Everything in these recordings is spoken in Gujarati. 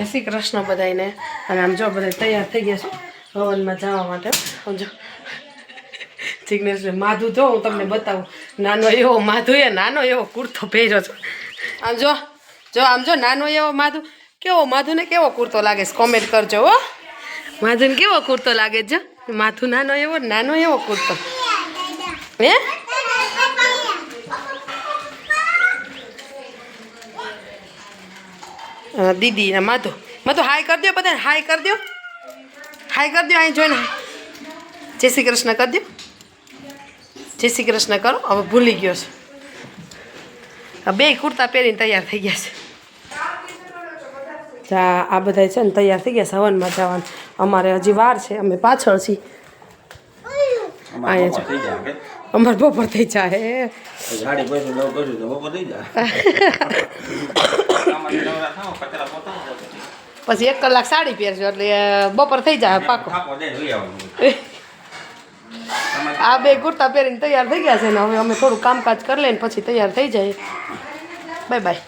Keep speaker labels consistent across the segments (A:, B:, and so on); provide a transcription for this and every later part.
A: જય શ્રી કૃષ્ણ બધાને અને આમ જો બધા તૈયાર થઈ ગયા છું હવનમાં જવા માટે. સમજો જો. જિગ્નેશ માધુ, જો હું તમને બતાવું. નાનો એવો માધુ એ, નાનો એવો કુર્તો પહેર્યો છે. આમ જો જો આમ જો, નાનો એવો માધુ. કેવો માધુને કેવો કુર્તો લાગે છે? કોમેન્ટ કરજો હો. માધુને કેવો કુર્તો લાગે છે? માથું નાનો એવો નાનો એવો કુર્તો? હે? દીદી ને માધુ. માધુ હાય કરી દો બધાને હાય કરી દો હાય કરી દો અહીં જોઈને. જય શ્રી કૃષ્ણ કરી દો જય શ્રી કૃષ્ણ કરો. હવે ભૂલી ગયો છે. બે કુર્તા પહેરીને તૈયાર થઈ ગયા છે. જા આ બધા છે ને તૈયાર થઈ ગયા છે હવનમાં જવાનું. અમારે હજી વાર છે અમે પાછળ છીએ. અહીંયા અમારે બપોર થઈ જાય.
B: તો.
A: પછી એક કલાક સાડી પહેરજો એટલે બપોર થઈ જાય પાકો આ બે કુર્તા પહેરીને તૈયાર થઈ ગયા છે ને હવે અમે થોડું કામકાજ કરી લઈને પછી તૈયાર થઈ જાય બાય બાય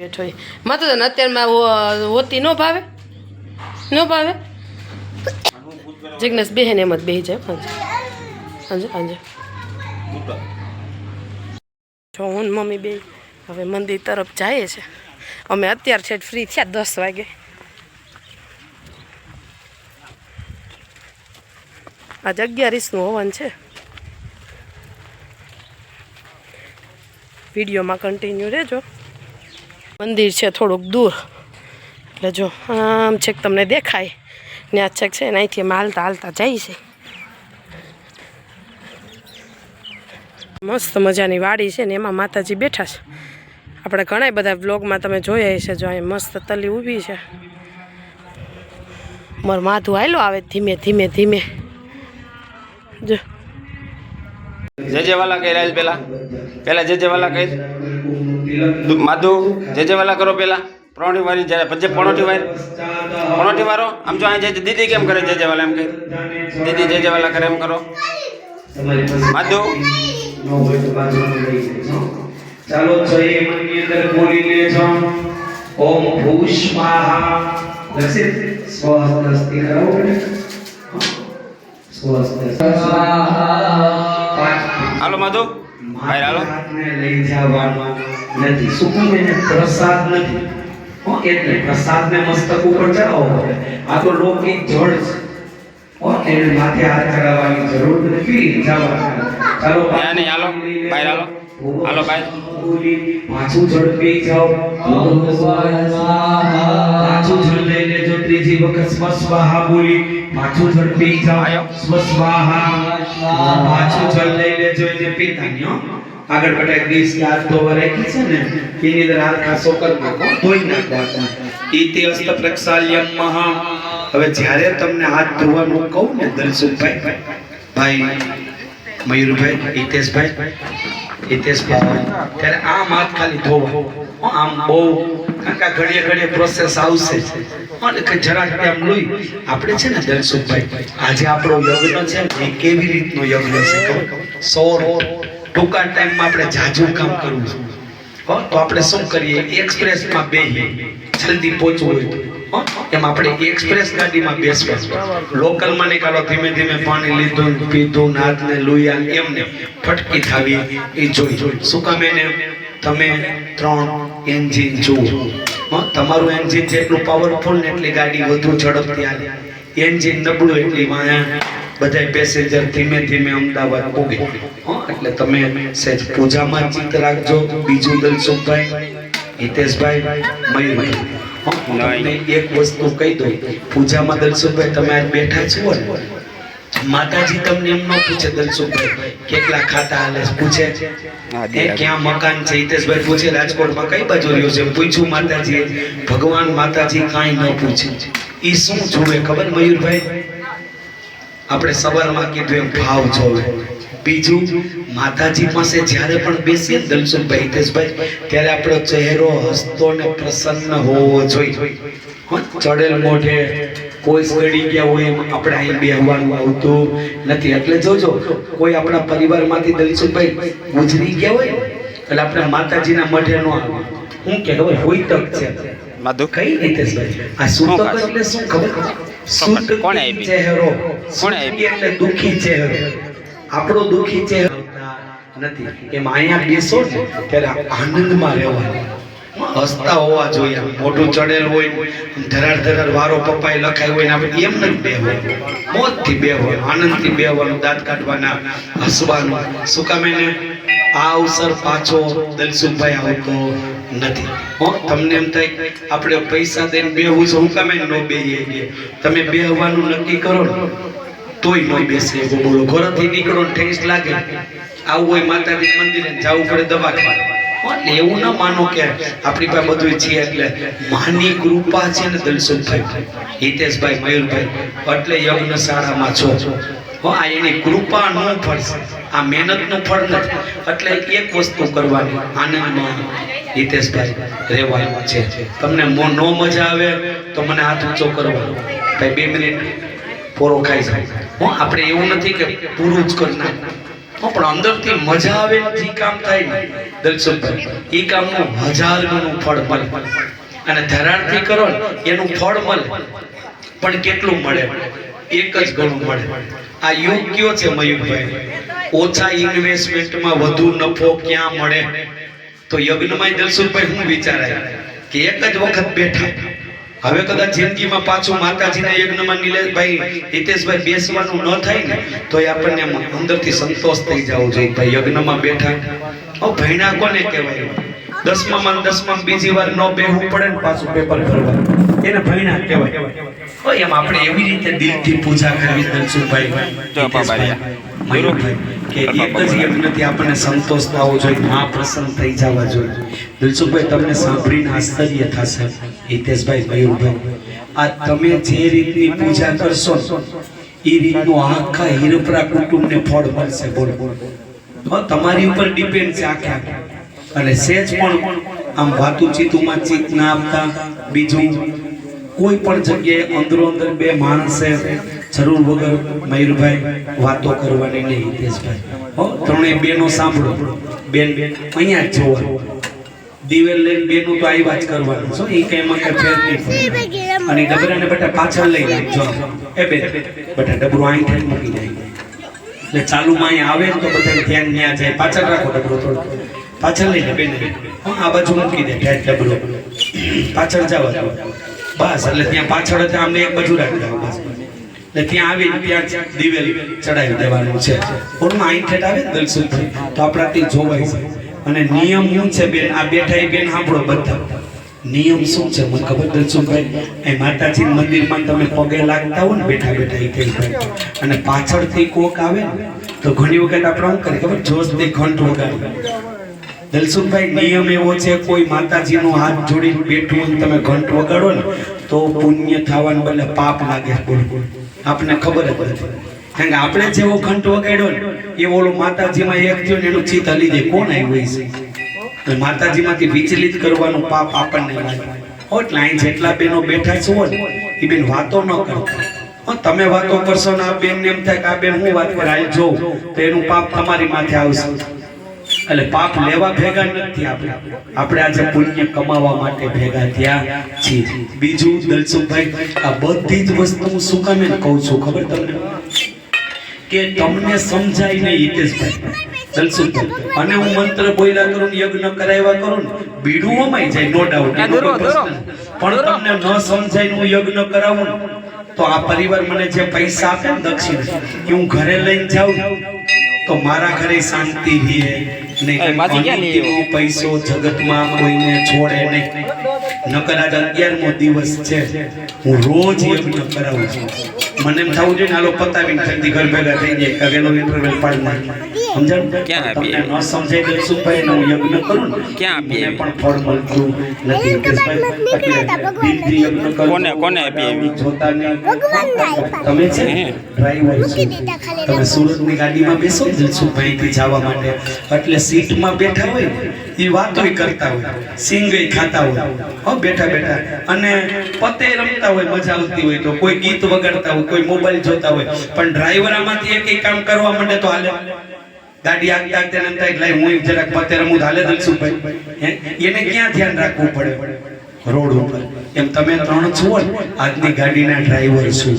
A: બેઠો માતો તને અત્યારમાં હોતી ન ભાવે ન ભાવે જિગ્નેશ ને એમ જ બેહી જાય હાજર હાજર હું મમ્મી બે હવે મંદિર તરફ જઈએ છે. અમે અત્યાર છે ફ્રી થયા દસ વાગે. આજે અગિયારીસનું હવન છે. વિડીયોમાં કન્ટિન્યુ રહેજો. મંદિર છે થોડુંક દૂર. એટલે જો આમ છેક તમને દેખાય. ને આ છેક છે ને અહીંથી અમે હાલતા હાલતા જાય છે મસ્ત મજાની વાડી છે ને એમાં માતાજી બેઠા છે. આપણે ઘણા બધા બ્લોગમાં તમે જોયા હશે જો અહીં મસ્ત તલી ઊભી છે. મારું માથું હાલો આવે ધીમે ધીમે ધીમે. જો.
B: જે જે કહી રહ્યા પેલા. પેલા જે જે કહી. માધુ જે જે કરો પેલા. વાળી જ્યારે પછી પણોટી વાળી. વાળો, આમ જો અહીં દીદી કેમ કરે જે જે વાલા એમ કહે. દીદી જજેવાલા કરે એમ કરો. માધુ.
C: ચાલો જય મનની અંદર બોલી લેજો ઓમ ભૂ સ્વાહા. સ્વસ્થ સ્વહસ્તસ્તિ કરો. સ્વહસ્ત સ્વાહા
B: હાલો માધુ ભાઈ હાલો.
C: આપને લઈ જવાનું નથી. શું કામ એને પ્રસાદ નથી? એટલે પ્રસાદને મસ્તક ઉપર ચડાવવો પડે. આ તો લૌકિક જળ છે. હો એને માથે હાથ ચડાવવાની જરૂર નથી જવાનું ચાલો
B: ત્યાં નહીં હાલો બહાર હાલો હાલો બહાર
C: પાછું ઝડપી જાઓ પાછું જળ લઈ લેજો ત્રીજી વખત સ્વસ્વાહા બોલી પાછું ઝડપી જાઓ
B: આયો.
C: સ્વસ્વાહા પાછું જળ લઈ લેજો એને પીતાની હો આગળ બટાક ડીશ કે હાથ ધોવા રાખી છે ને એની અંદર હાથ ખાસો કરી નાખો ધોઈ નાખો ઈતિ અસ્ત પ્રક્ષાલ્યમ મહા હવે જ્યારે તમને હાથ ધોવાનું કહું ને દર્શનભાઈ, ભાઈ, મયુરભાઈ, હિતેશભાઈ હિતેશભાઈ, ત્યારે આમ હાથ ખાલી ધોવા. આમ બહુ, કારણ કે ઘડીએ ઘડીએ પ્રોસેસ આવશે. અને કે જરાક આમ લોહી. આપણે છે ને દર્શનભાઈ, આજે આપણો યજ્ઞ છે એ કેવી રીતનો યજ્ઞ છે સૌર ટૂંકા ટાઈમમાં આપણે જાજુ કામ કરવું છે. તો આપણે શું કરીએ? એક્સપ્રેસમાં બેહીએ. જલ્દી પહોંચવું હોય એમ આપણે એક્સપ્રેસ ગાડીમાં બેસવાનું લોકલમાં નીકળો, ધીમે ધીમે પાણી લીધું, પીધું નાતને લુયા, એમને ફટકી થાવી, એ જોઈ. શું કામ એને? તમે ત્રણ એન્જિન જુઓ. તમારું એન્જિન જેટલું પાવરફુલ ને એટલી ગાડી વધુ ઝડપથી હાલે એન્જિન નબળું એટલી વાયા બધા પેસેન્જર ધીમે ધીમે અમદાવાદ પૂગે એટલે તમે સહેજ પૂજામાં ચિત્ત રાખજો. બીજું દલસુખભાઈ હિતેશભાઈ, મયુરભાઈ. એક વસ્તુ કહી દઉં. પૂજામાં દલસુખભાઈ તમે આજ બેઠા છો ને? માતાજી તમને એમ ન પૂછે દલસુખભાઈ કેટલા ખાતા હાલે પૂછે. એ ક્યાં મકાન છે? હિતેશભાઈ પૂછે રાજકોટમાં કઈ બાજુ રહ્યું છે? પૂછ્યું માતાજી ભગવાન માતાજી કાંઈ ન પૂછે. ઈ શું જોવે ખબર મયુરભાઈ? આપણે સવારમાં કીધું એમ ભાવ જોવે. બીજું માતાજી પાસે જ્યારે પણ બેસીએ દલસુખભાઈ હિતેશભાઈ ત્યારે આપણો ચહેરો હસતો ને પ્રસન્ન હોવો જોઈએ. ચડેલ મોઢે કોઈ સડી ગયા હોય એમ આપણે અહીં બેહવાનું આવતું નથી. એટલે જોજો કોઈ આપણા પરિવારમાંથી દલસુખભાઈ ગુજરી ગયા હોય એટલે આપણે માતાજીના મઢે નો આવે. હું કે હવે હોય તક છે.
B: માધુ
C: કઈ રીતે ભાઈ આ સૂતક એટલે શું ખબર? સૂતક
B: કોણે આપી?
C: ચહેરો?
B: કોણે આપી?
C: એટલે દુખી ચહેરો? આપણો દુખી છે નથી. એમ અહીંયા બેસો ને, ત્યારે આનંદમાં રહેવાનું. હસતા હોવા જોઈએ. મોઢું ચડેલ હોય ને ધરાર ધરાર વારો પપ્પાએ લખાય હોય ને, આપણે એમ નથી હોય મોજથી હોય આનંદથી બેહવાનું, દાંત કાઢવાના, હસવાનું. શું કામ એને? આ અવસર પાછો દલસુખભાઈ આવતો નથી. હો, તમને એમ થાય, આપણે પૈસા દઈને બેહવું છે હું કામે ન બેહીએ? તમે બેહવાનું નક્કી કરો ને. તોય નો બેસે એવો બોલો, ઘરેથી નીકળો ને ઠેસ લાગે. આવું હોય માતાજી મંદિરે જવું પડે દવાખાને. એવું ન માનો કે આપણી પાસે બધું છે એટલે માની કૃપા છે ને દલસુખભાઈ. હિતેશભાઈ, મયુરભાઈ, એટલે યજ્ઞ શાળામાં છો. આ એની કૃપા ન ફળ છે. આ મહેનતનું ફળ નથી. એટલે એક વસ્તુ કરવાની, આનંદમાં હિતેશભાઈ રહેવાનું છે. તમને મો- ન મજા આવે તો મને હાથ ઊંચો કરવાનો. ભાઈ, બે મિનિટ. પોરો ખાઈ જાય આપણે એવું નથી કે પૂરું જ કરી નાખ પણ અંદરથી મજા આવે જે કામ થાય ને, દલસુખભાઈ, એ કામનું હજાર ગણું ફળ મળે. અને ધરાણથી કરો ને, એનું ફળ મળે. પણ કેટલું મળે? એક જ ગણું મળે. આ યુગ કયો છે, મયુરભાઈ? ઓછા ઇન્વેસ્ટમેન્ટમાં વધુ નફો ક્યાં મળે? તો યજ્ઞમાં દલસુખભાઈ હું વિચારાય કે એક જ વખત બેઠા હવે કદાચ જિંદગીમાં પાછું માતાજીના યજ્ઞમાં નિલેશભાઈ હિતેશભાઈ બેસવાનું ન થાય ને તો એ આપણને અંદરથી સંતોષ થઈ જવો જોઈએ ભાઈ યજ્ઞમાં બેઠા. ઓ ભૈણા કોને કહેવાય? દસમામાં દસમામાં બીજી વાર ન બેહવું પડે ને પાછું પેપર ભરવા એને ભૈણા કહેવાય. ઓ એમ આપણે એવી રીતે દિલથી પૂજા કરવી દલસુખભાઈ ભાઈ. મયુરભાઈ કે એક જ યજ્ઞથી આપણને સંતોષ થવો જોઈએ મા પ્રસન્ન થઈ જવા જોઈએ. દિલસુખભાઈ તમને સાંભળીને આશ્ચર્ય થશે. હિતેશભાઈ મયુરભાઈ આ તમે જે રીતની પૂજા કરશો એ રીતનું આખા હિરપરા કુટુંબને ફળ મળશે બોલ. તમારી ઉપર ડિપેન્ડ છે આખે આખે. અને સેજ પણ આમ વાતું ચીતુમાં ચીત ના આપતા બીજું કોઈ પણ જગ્યાએ અંદરો અંદર બે માણસે જરૂર વગર મયુરભાઈ વાતો કરવાની નહીં હિતેશભાઈ. હો, ત્રણેય બેનો સાંભળો. બેન અહીંયા જ જોવાનું. દિવેલ લઈને બેનું તો આવ્યા જ કરવાનું. છો એ કઈ મને ફેર નહીં. અને ડબરાને બેટા પાછળ લઈ નાખજો એ બે. બેટા ડબરું અહીં થઈ મૂકી જાય એટલે ચાલુમાં અહીં આવે તો બધા ધ્યાન ન્યા જાય. પાછળ રાખો ડબરો થોડો પાછળ લઈને બેન. હા, આ બાજુ મૂકી દે ઠેઠ ડબરો. પાછળ જાવ બસ એટલે ત્યાં પાછળ જ આમને એક બાજુ રાખી દો બસ. એટલે ત્યાં આવીને ત્યાં દિવેલ ચડાવી દેવાનું છે. પણ અહીં ઠેઠ આવે ને તો આપણાથી જોવાય છે. અને નિયમ શું છે બેન? આ બેઠા બેન સાંભળો બધા. નિયમ શું છે? મને ખબર દલસુખભાઈ એ માતાજી મંદિરમાં તમે પગે લાગતા હો ને બેઠા બેઠા એ કઈ અને પાછળથી કોક આવે ને, તો ઘણી વખત આપણે શું કરીએ ખબર? જોશ તે ઘંટ વગાડે દલસુખભાઈ, નિયમ એવો છે, કોઈ માતાજીનો હાથ જોડીને બેઠું તમે ઘંટ વગાડો ને, તો પુણ્ય થવાનું બદલે પાપ લાગે બોલ. આપને ખબર જ નથી. કારણ કે આપણે જેવો ઘંટ વગાડ્યો ને, એ ઓલો માતાજીમાં એક થયો ને એનું ચિત્ત હલી જાય. કોણ આવ્યું છે? માતાજીમાંથી વિચલિત કરવાનું પાપ આપણને લાગે. હો, એટલે અહીં જેટલા બેનો બેઠા છો ને, એ બેન વાતો ન કરતા. તમે વાતો કરશો ને આ બેન એમ થાય કે આ બેન હું વાત કરે? આ જોઉં તો એનું પાપ તમારી માથે આવશે. એટલે પાપ લેવા ભેગા નથી આપણે. આપણે આજે પુણ્ય કમાવા માટે ભેગા થયા છીએ. બીજું દલસુખભાઈ, આ બધી જ વસ્તુ હું શું કામે કહું છું? ખબર તમને? કે તમને સમજાય નહીં હિતેશભાઈ. દલસુખભાઈ અને હું મંત્ર બોલ્યા કરું યજ્ઞ કરાવ્યા કરું બીડું અમાઈ જાય નો ડાઉટ. પણ તમને ન સમજાય હું યજ્ઞ કરાવું તો આ પરિવાર મને જે પૈસા આપે ને દક્ષિણ એ હું ઘરે લઈને જાઉં. તો મારા ઘરે શાંતિ રહે નહીં પૈસો જગતમાં કોઈને છોડે નહીં. નકર આજ અગિયારમો દિવસ છે. હું રોજ યજ્ઞ કરાવું છું. મને એમ થવું જોઈએ ને હાલો પતાવીને જલ્દી ઘર ભેગા થઈ જાય અગેલો ઇન્ટરવેલ પાડી નાખીએ.
B: ક્યાં આપીએ?
C: ન સમજાય દલસુખભાઈ ને હું યજ્ઞ કરું ને.
B: ક્યાં આપીએ?
C: પણ ફળ મળતું. નથી દીકરી યજ્ઞ કરજો.
B: કોને- કોને આપીએ
C: જોતા
D: ને
C: તમે છે?
B: હે.
C: ડ્રાઈવર તમે સુરતની ગાડીમાં બેસો ને દિલસુખભાઈથી જવા માટે. એટલે સીટમાં બેઠા હોય એ વાતોય કરતા હોય. સિંગય ખાતા હોય. હો બેઠા બેઠા. અને પતે રમતા હોય મજા આવતી હોય તો. કોઈ ગીત વગાડતા હોય કોઈ મોબાઈલ જોતા હોય. પણ ડ્રાઈવર આમાંથી એક કામ કરવા માટે તો હાલે. ગાડી આગતા આગતા એમ થાય એટલે હું જરાક પતે રમું, હાલે દિલસુખભાઈ હે? એને ક્યાં ધ્યાન રાખવું પડે? રોડ ઉપર. એમ તમે ત્રણ છો આજની ગાડીના ડ્રાઈવર છું.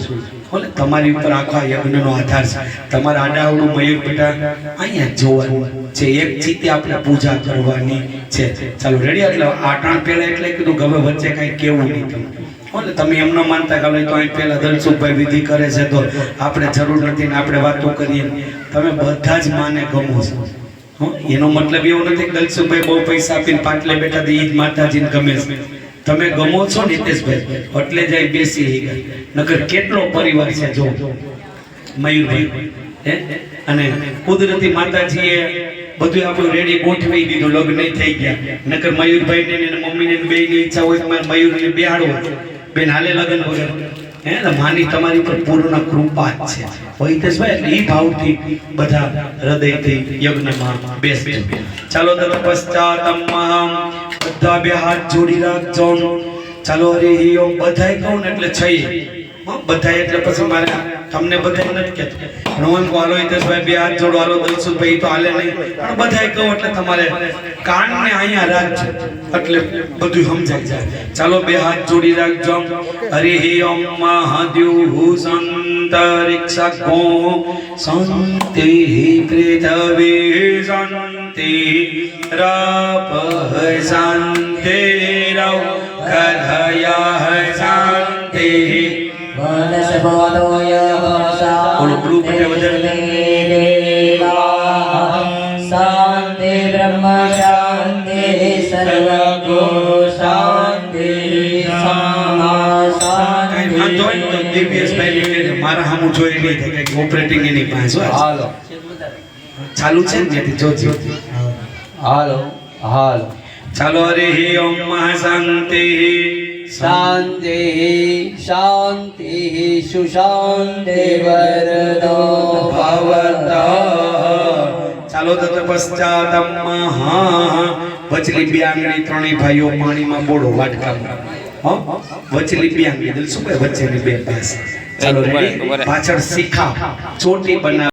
C: બોલે તમારી ઉપર આખા યજ્ઞનો આધાર છે. તમારા આડાવડું મયુર બેટા અહીંયા જોવાનું છે. એક ચીતે આપણે પૂજા કરવાની છે. ચાલો રેડી એટલે આટાણ પહેલા એટલે કીધું ગમે વચ્ચે કાંઈ કેવું નહીં. તમને તમે એમ ન માનતા કે તો અહીં પહેલા દલસુખભાઈ વિધિ કરે છે તો આપણે જરૂર નથી ને આપણે વાતો કરીએ. તમે બધા જ માને ગમો છો. એનો મતલબ એવો નથી કે દલસુખભાઈ બહુ પૈસા આપીને પાટલે બેઠા તો ઈદ માતાજીને ગમે છે. તમે ગમો છો નીતેશભાઈ એટલે જ અહીં બેસી ગઈ નકર કેટલો પરિવાર છે જો? મયુરભાઈ. હે? અને કુદરતી માતાજીએ બધું આપણું રેડી ગોઠવી દીધું, લગ્ન થઈ ગયા. નકર મયુરભાઈ ને મમ્મી ને બે ની ઈચ્છા હોય મયુર ને બેહાડવો. બેન હાલે લગ્ન વગર હે ને માની તમારી ઉપર પૂર્ણ કૃપા જ છે. વૈતેશભાઈ એટલે એ ભાવથી બધા હૃદયથી યજ્ઞમાં બેસજો ચાલો તો પશ્ચાતમ બધા બે હાથ જોડી રાખજો. ચાલો હરિ ઓમ બધાય કહું ને એટલે છઈ. હો, બધાય એટલે પછી મારે તમને બધાય નથી કહેતો પણ હું એમ કહું, હાલો હિતેશભાઈ બે હાથ જોડો હાલો દલસુખભાઈ તો હાલે નહીં પણ બધાય કહું એટલે તમારે કાનને અહીંયા રાખજો એટલે બધું સમજાઈ જાય ચાલો બે હાથ જોડી રાખજો હરે ઓમ મહાદેવ સંતરિક્ષકો સંતિ પૃથ્વી સંતિ રાપ શાંતિ રૌ કલયઃ શાંતિ મારા સામું જોઈ ઓપરેટિંગ એની પાસે.
D: હાલો?
C: ચાલુ છે ને ત્યાંથી? જોજો
D: હાલો. હાલો.
C: ચાલો હરે ઓમ શાંતિ
D: શાંતિ શાંતિ સુશાંતિ વરદો
C: ભવત ચાલો તો પશ્ચાતમ વચલી બે ત્રણેય ભાઈઓ પાણીમાં બોડો વાટકા હો વચલી બે આંગળી દિલ શું વચ્ચેની બે પાસે ચાલો પાછળ શીખા ચોટી બનાવ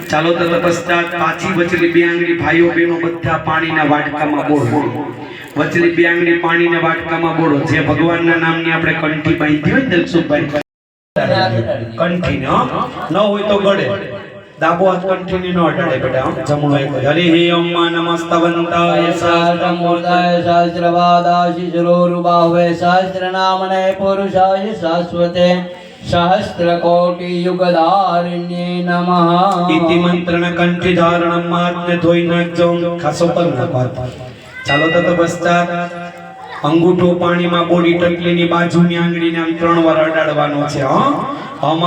C: ચાલો તો પશ્ચાત પાછી વચલી બે આંગળી ભાઈઓ બહેનો બધા પાણીના વાટકામાં બોડો વચલી બ્યાંગડી પાણીના વાટકામાં બોળો. જે ભગવાનના નામની આપણે કંઠી બાંધી હોય દલસુખભાઈ. કંઠી ને ન હોય તો ગળે. દાબો હાથ કંઠીને ન અડાડે બેટા જમણો એક. હરિ ઓમ નમસ્તવંતાય
D: સહસ્રમૂર્ધાય સહસ્રવાદાશિશિરોરુબાહવે સહસ્રનામને પુરુષાય શાશ્વતે. સહસ્રકોટિયુગધારિણ્યે નમઃ.
C: ઇતિ મંત્રણ કંઠી ધારણમ માત્ને ધોઈ નાખજો. ખાસો પર નાખવા ચાલો તો તો પશ્ચાત અંગૂઠો પાણીમાં બોડી ટકલીની બાજુની આંગળીને આમ ત્રણ વાર અડાડવાનો છે, હો. અમ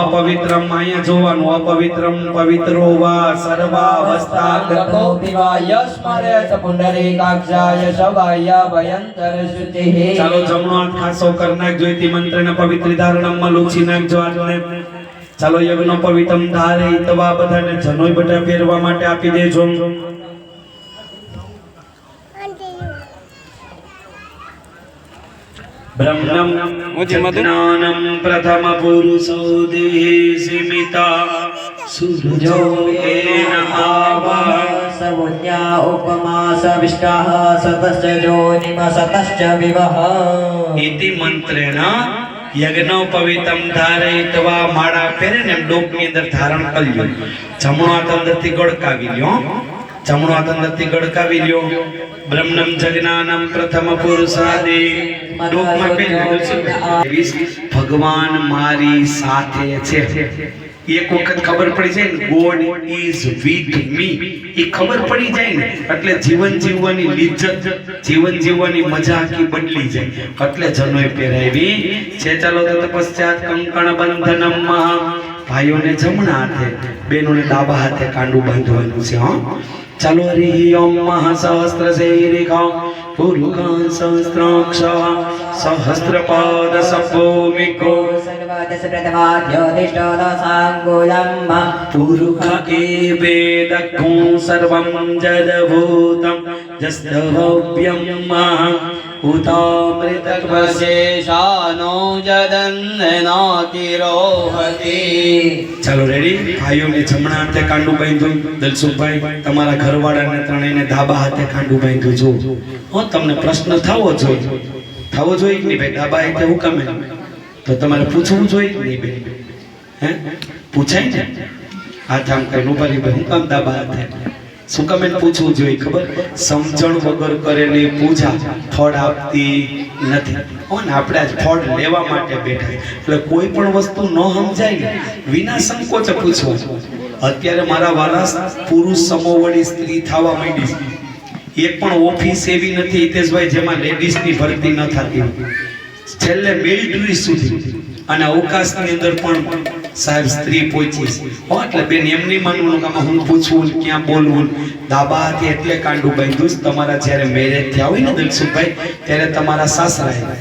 C: ચાલો જમણો હાથ ખાસો કર નાખજો ઇતિ મંત્રને પવિત્ર ધારણમમાં લૂછી નાખજો હાથને. ચાલો યજ્ઞ પવિત્રમ ધારે તવા બધાને જનોય બધા ફેરવા માટે આપી દેજો. બ્રહ્મણમ
B: ઊંચી
C: જ્ઞાનમ પ્રથમ પુરુષો દેહે સુજો એન આવા
D: સર્વજ્ઞા ઉપમા સવિષ્ટાઃ સતશ્ચ જોનિમ સતશ્ચ વિવહ
C: ઇતિ મંત્રેણ યજ્ઞોપવિતમ પવિત્રમ ધારયિત્વા માળા પહેરે ને ડોકની અંદર ધારણ કરજો જમણો હાથ અંદરથી ગળકાવી લ્યો ભગવાન મારી સાથે છે. એક વખત ખબર પડી જાય ને ગોડ ઇઝ વિથ મી એ ખબર પડી જાય ને, એટલે જીવન જીવવાની લિજ્જત, જીવન જીવવાની મજા આખી બદલી જાય. એટલે જનોય પહેરાવી. છે, ચાલો તો પશ્ચાત કંકણ બંધનમ ભાઈઓને જમણા હાથે, બહેનોને ડાબા હાથે કાંડું બાંધવાનું છે, હો. ચાલો હરિ ઓમ સહસ્ત્ર શૈરિકા પુરુકાન સહસ્ત્રાક્ષ સહસ્ત્રપાદ સભૂમિકો
D: સર્વદશ પ્રથમાધ્યોતિષ્ઠોદશાંગુલમ
C: પુરુષ એવેદકું સર્વં જડભૂતં
D: કિરોહતિ
C: ચાલો રેડી ભાઈઓને જમણા હાથે કાંડું બાંધ્યું. દલસુખભાઈ, તમારા ઘરવાળાને ત્રણેયને ધાબા હાથે કાંડું બાંધ્યું જો હો તમને પ્રશ્ન થવો જોઈએ. થવો જોઈએ કે નહીં ભાઈ? ધાબા એટલે હું કમે? તો તમારે પૂછવું જોઈએ નહીં ભાઈ? હે? પૂછાય ને? હાથ આમ કરીને ઊભા રહી, ભાઈ, હું કામ ધાબા હાથે? શું કામ પૂછવું જોઈએ ખબર? સમજણ વગર કરેલી પૂજા ફળ આપતી નથી. કોણ આપણે આજ ફળ લેવા માટે બેઠા એટલે કોઈ પણ વસ્તુ ન સમજાય ને, વિના સંકોચે પૂછવો અત્યારે મારા વાલા પુરુષ સમોવડી સ્ત્રી થવા માંડી એક પણ ઓફિસ એવી નથી હિતેશભાઈ, જેમાં લેડીઝની ભરતી ન થતી. છેલ્લે મિલિટરી સુધી. અને અવકાશની અંદર પણ સાહેબ સ્ત્રી પહોંચી હો, એટલે બેન એમ નહીં માનવાનું કે હું પૂછવું ક્યાં બોલવું દાબાથી એટલે કાંડું બાંધ્યું. તમારા જ્યારે મેરેજ થયા હોય ને દિલસુખભાઈ ત્યારે તમારા સાસરાએ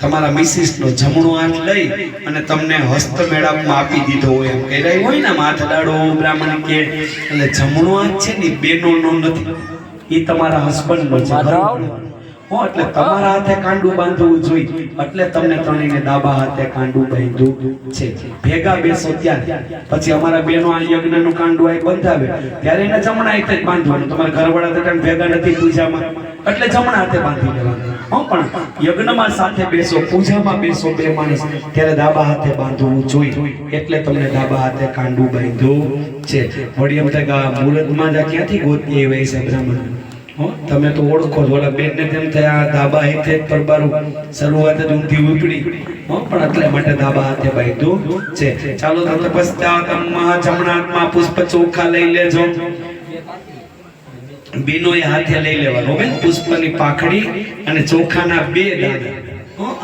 C: તમારા મિસિસનો જમણો હાથ લઈ અને તમને હસ્ત મેળાપમાં આપી દીધો હોય એમ કહેવાય હોય ને હાથ અડાડો બ્રાહ્મણ કે એટલે જમણો હાથ છે ને બેનોનો નથી. એ તમારા હસબન્ડનો છે એટલે તમારા હાથે કાંડું બાંધવું જોઈએ. એટલે તમને ત્રણેયને ડાબા હાથે કાંડું બાંધ્યું છે. ભેગા બેસો ત્યારે પછી અમારા બેનો આ યજ્ઞનું કાંડું આ બંધાવે. ત્યારે એને જમણા હાથે બાંધવાનું. તમારા ઘરવાળા તો કાંઈ ભેગા નથી પૂજામાં. એટલે જમણા હાથે બાંધી લેવાનું. હું, પણ યજ્ઞમાં સાથે બેસો, પૂજામાં બેસો બે માણસ, ત્યારે ડાબા હાથે બાંધવું જોઈએ. એટલે તમને ડાબા હાથે કાંડું બાંધ્યું છે. વળી એમ થાય જ ક્યાંથી ગોતી એવા બ્રાહ્મણ? તમે તો ઓળખો છો ઓલા બેનને તેમ થયા ધાબા હેઠે જ પરબારું શરૂઆત જ ઊંધી ઉપડી. પણ એટલે માટે ધાબા હાથે બાંધ્યું છે. ચાલો તો તપસ્યા જમણા જમણાત્મા પુષ્પ ચોખા લઈ લેજો. બેનોએ હાથે લઈ લેવાનો બેન. પુષ્પની પાખડી અને ચોખાના બે દાદા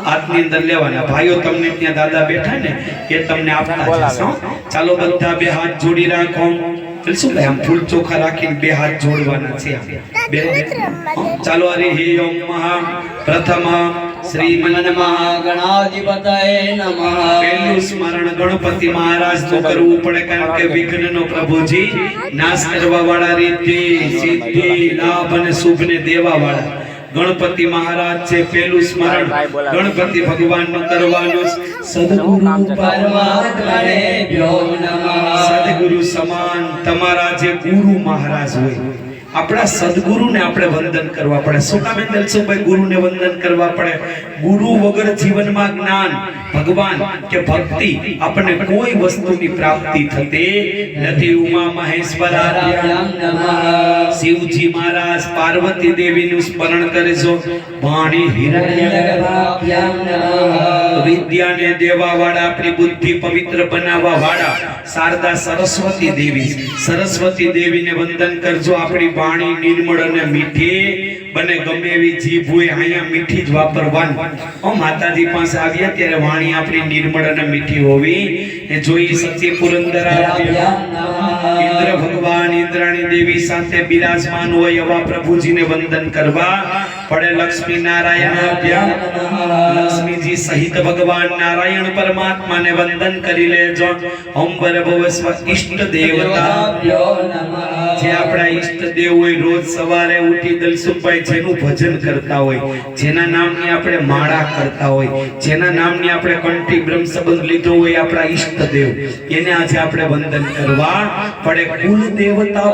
C: હાથની અંદર લેવાના. ભાઈઓ તમને ત્યાં દાદા બેઠા ને, એ તમને આપતા ચાલો બધા બે હાથ જોડી રાખો. એટલે શું આમ ફૂલ ચોખા રાખીને બે હાથ જોડવાના છે બે ચાલો હરે હે ઓમ મહા. પ્રથમ શ્રી
D: નમઃ ગણાધિપતયે નમઃ.
C: પહેલું સ્મરણ ગણપતિ મહારાજ તો કરવું પડે કારણ કે વિઘ્નનો પ્રભુજી નાશ કરવા વાળા રીતિ સિદ્ધિ લાભ અને શુભ ને દેવા વાળા ગણપતિ મહારાજ છે પેલું સ્મરણ. ગણપતિ ભગવાનનું કરવાનું સદગુરુ
D: પરમાત્મને
C: સદગુરુ સમાન. તમારા જે ગુરુ મહારાજ હોય આપણા સદગુરુને આપણે વંદન કરવા પડે. શું કામ ગુરુને વંદન કરવા પડે. ગુરુ વગર જીવનમાં જ્ઞાન, ભગવાન કે ભક્તિ આપણને કોઈ વસ્તુની પ્રાપ્તિ થતી નથી. ઉમા મહેશ્વર શિવજી મહારાજ પાર્વતી દેવીનું સ્મરણ કરે છો વાણી હિરણ્ય
D: હિરણ્યગર્ભાભ્યામ
C: ને દેવા વાળા આપણી બુદ્ધિ પવિત્ર બનાવવા વાળા શારદા સરસ્વતી દેવી. સરસ્વતી દેવીને વંદન કરજો આપણી વાણી નિર્મળ અને મીઠી. બને ગમે એવી જીભ હોય અહીંયા મીઠી જ વાપરવાની. ઓ માતાજી પાસે આવ્યા ત્યારે વાણી આપણી નિર્મળ અને મીઠી હોવી. એ જોઈ સત્ય પુરંદર ઇન્દ્ર ભગવાન ઇન્દ્રાણી દેવી સાથે બિરાજમાન હોય એવા પ્રભુજીને વંદન કરવા. પડે લક્ષ્મી નારાયણ લક્ષ્મીજી સહિત ભગવાન નારાયણ પરમાત્માને વંદન કરી લેજો. ઓમ ભવસ્વ ઈષ્ટ દેવતા
D: નમઃ.
C: જે આપણા ઈષ્ટ હોય, રોજ સવારે ઉઠી દલસુખભાઈ જેનું ભજન કરતા હોય, જેના નામની આપણે માળા કરતા હોય, જેના નામની આપણે કંઠી બ્રહ્મ સંબંધ લીધો હોય આપણા ઈષ્ટ એને આજે આપણે વંદન કરવા પડે. કુલ દેવતા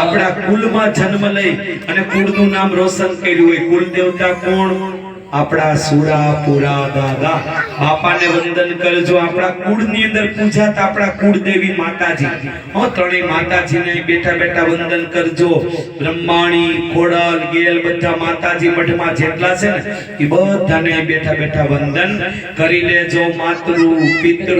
C: આપણા કુલમાં જન્મ લઈ અને કુળનું નામ રોશન કર્યું હોય. કુલ દેવતા કોણ? આપણા સુરા પુરા, દાદા. બાપાને વંદન કરજો. આપણા કુળની અંદર પૂજાત આપણા કુળદેવી માતાજી. હો, ત્રણેય માતાજીને બેઠા બેઠા વંદન કરજો. બ્રહ્માણી, ખોડલ, ગેલ બધા માતાજી મઠમાં જેટલા છે ને, એ બધાને બેઠા બેઠા વંદન કરી લેજો. માતૃ, પિતૃ.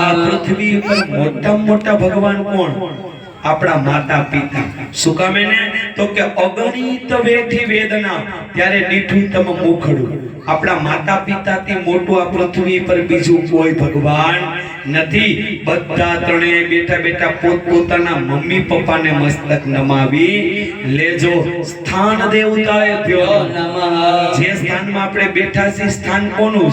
C: આ પૃથ્વી ઉપર મોટા મોટા ભગવાન કોણ? આપણા માતા પિતા શું કામે ને તો કે અગણિત વેઠી વેદના. ત્યારે નીઠું તમ મુખડું. આપણા માતા પિતાથી મોટું આ પૃથ્વી પર બીજું કોઈ ભગવાન નથી. બધા ત્રણેય બેઠા બેઠા પોતપોતાના મમ્મી પપ્પાને મસ્તક નમાવી લેજો. સ્થાન દેવતાએ
D: નમઃ
C: જે સ્થાનમાં આપણે બેઠા છે સ્થાન કોનું?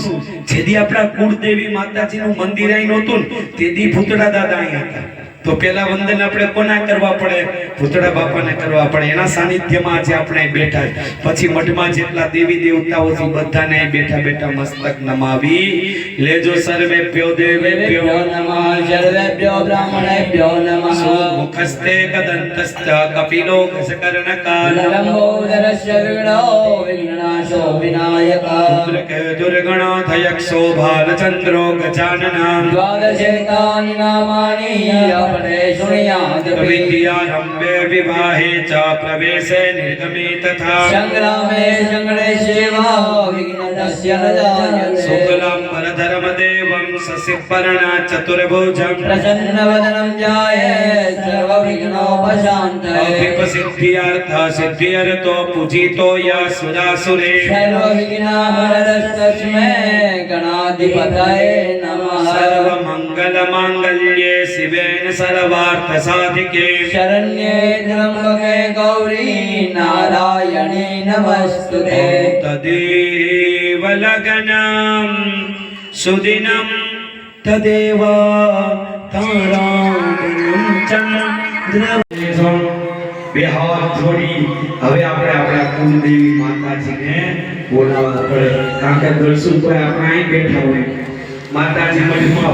C: જેદી આપણા કુળદેવી માતાજીનું મંદિર અહીં નહોતું તેદી ભૂતળા દાદા અહીં હતા. તો પેલા વંદન આપણે કોના કરવા પડે? ભૂતળા બાપાને કરવા પડે. એના સાનિધ્યમાં આજે આપણે બેઠા પછી મઠમાં જેટલા દેવી દેવતાઓ છે બધાને બેઠા બેઠા મસ્તક નમાવી. લેજો સર્વે પ્યો દેવે
D: પ્યો નમઃ સર્વેભ્યો બ્રાહ્મણેભ્યો નમઃ.
C: મુખસ્તે કદંતસ્ત કપિલો ગસકર્ણકાલ
D: લંબોદરસ્ય વિઘ્નો વિઘ્નનાશો વિનાયકः.
C: દુર્ગણોધયક્ષો ભાલચંદ્રો ગજાનના.
D: દ્વાદશે નામાनि આપણે શૃણ્યાત
C: વિદ્યારંભે વિવાહે ચ પ્રવેશે નિર્ગમે તથા
D: સંગ્રામે સંગણે સેવા વિઘ્નસ્ય सिपर्णा चतुर्भुजं
C: प्रसन्नवदनं जाये सर्वविघ्नोपशान्तये अभिपसिद्धियर्थ सिद्धियर्तो पूजितो यः सुरासुरे सर्वविघ्नाहरस्तस्मै गणाधिपतये नमः सर्वमङ्गलमाङ्गल्ये शिवेन सर्वार्थसाधिके शरण्ये त्र्यम्बके गौरी नारायणे नमस्तुते तदेव लगनम् सुदिनम् હોય. માતાજી મઠમાં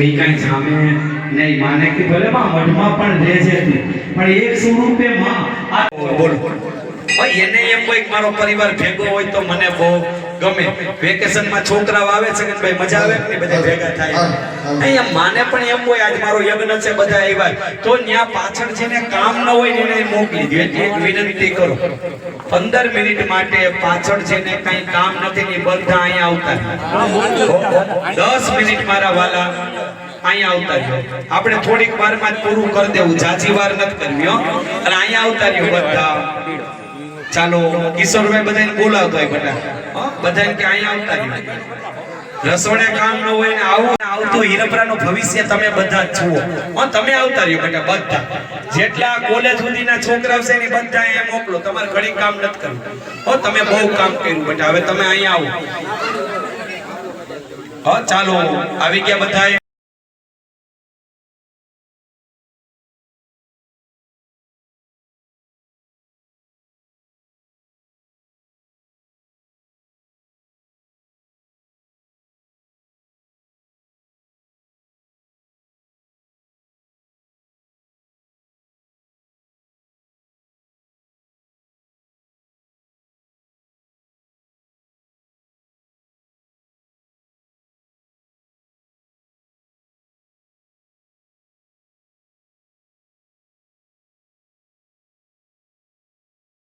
C: એ કાંઈ સામે નહીં. માને કે ભલે માં મઠમાં પણ રહે છે. પણ એક સ્વરૂપે માં બોલો. એને એમ કોઈ મારો પરિવાર ભેગો હોય તો મને બહુ ગમે. વેકેશનમાં છોકરાઓ આવે છે કે ભાઈ મજા આવે? ને બધા ભેગા થાય. અહીંયા માને પણ એમ હોય આજ મારો યજ્ઞ છે બધા આવ્યા તો ત્યાં પાછળ જેને કામ ન હોય એને મોકલી દો એક વિનંતી કરો. પંદર મિનિટ માટે પાછળ જેને કઈ કામ નથી ને બધા અહીંયા આવતા દસ મિનિટ મારા વાલા અહીંયા આવતા રહ્યો. આપણે થોડીક વારમાં જ પૂરું કરી દેવું. જાજી વાર નથી કરવી અને અહીંયા આવતા રહ્યો બધા. ચાલો, કિશોરભાઈ બધાને બોલાવતો હોય બધા. બધાને કે અહીંયા આવતા રસોડે કામ ન હોય ને આવું આવતું હીરપરાનું ભવિષ્ય તમે બધા જુઓ. હો, તમે આવતા રહ્યો બેટા બધા. જેટલા કોલેજ સુધીના છોકરાઓ છે ને બધા અહીંયા મોકલો. તમારે ઘણી કામ નથી કરવું. હો, તમે બહુ કામ કર્યું બેટા હવે તમે અહીંયા આવો. હા, ચાલો, આવી ગયા બધા